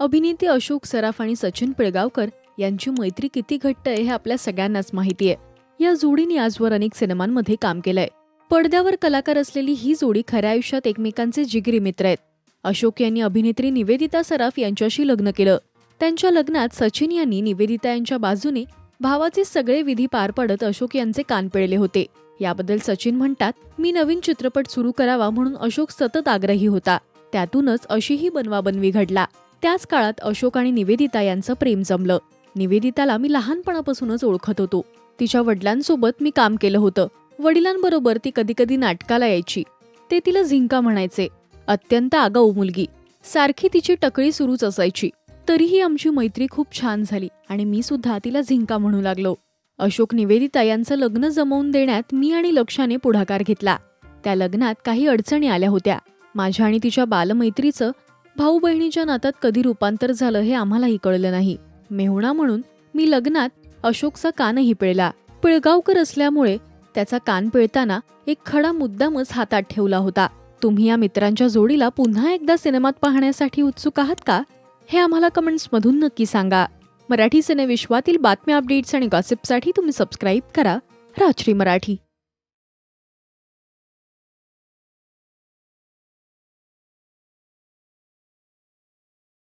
अभिनेते अशोक सराफ आणि सचिन पिळगावकर यांची मैत्री किती घट्ट आहे हे आपल्या सगळ्यांनाच माहिती आहे. या जोडीने आजवर अनेक सिनेमांमध्ये काम केलंय. पडद्यावर कलाकार असलेली ही जोडी खऱ्या आयुष्यात एकमेकांचे जिगरी मित्र आहेत. अशोक यांनी अभिनेत्री निवेदिता सराफ यांच्याशी लग्न केलं. त्यांच्या लग्नात सचिन यांनी निवेदिता यांच्या बाजूने भावाचे सगळे विधी पार पडत अशोक यांचे कान पिळले होते. याबद्दल सचिन म्हणतात मी नवीन चित्रपट सुरू करावा म्हणून अशोक सतत आग्रही होता. त्यातूनच अशीही बनवाबनवी घडला. त्याच काळात अशोक आणि निवेदिता यांचं प्रेम जमलं. निवेदिताला मी लहानपणापासूनच ओळखत होतो. तिच्या वडिलांसोबत मी काम केलं होतं. वडिलांबरोबर ती कधी कधी नाटकाला यायची. ते तिला झिंका म्हणायचे. अत्यंत आगाऊ मुलगी. सारखी तिची टकळी सुरूच असायची. तरीही आमची मैत्री खूप छान झाली आणि मी सुद्धा तिला झिंका म्हणू लागलो. अशोक निवेदिता यांचं लग्न जमवून देण्यात मी आणि लक्षाने पुढाकार घेतला. त्या लग्नात काही अडचणी आल्या होत्या. माझ्या आणि तिच्या बालमैत्रीचं भाऊ बहिणीच्या नात्यात कधी रूपांतर झालं हे आम्हालाही कळलं नाही. मेहुणा म्हणून मी लग्नात अशोकचा कानही पिळला. पिळगावकर असल्यामुळे त्याचा कान पिळताना एक खडा मुद्दामच हातात ठेवला होता. तुम्ही या मित्रांच्या जोडीला पुन्हा एकदा सिनेमात पाहण्यासाठी उत्सुक आहात का? हे आम्हाला कमेंट्समधून नक्की सांगा. मराठी सिनेविश्वातील बातम्या अपडेट्स आणि गॉसिपसाठी तुम्ही सबस्क्राईब करा. राजश्री मराठी.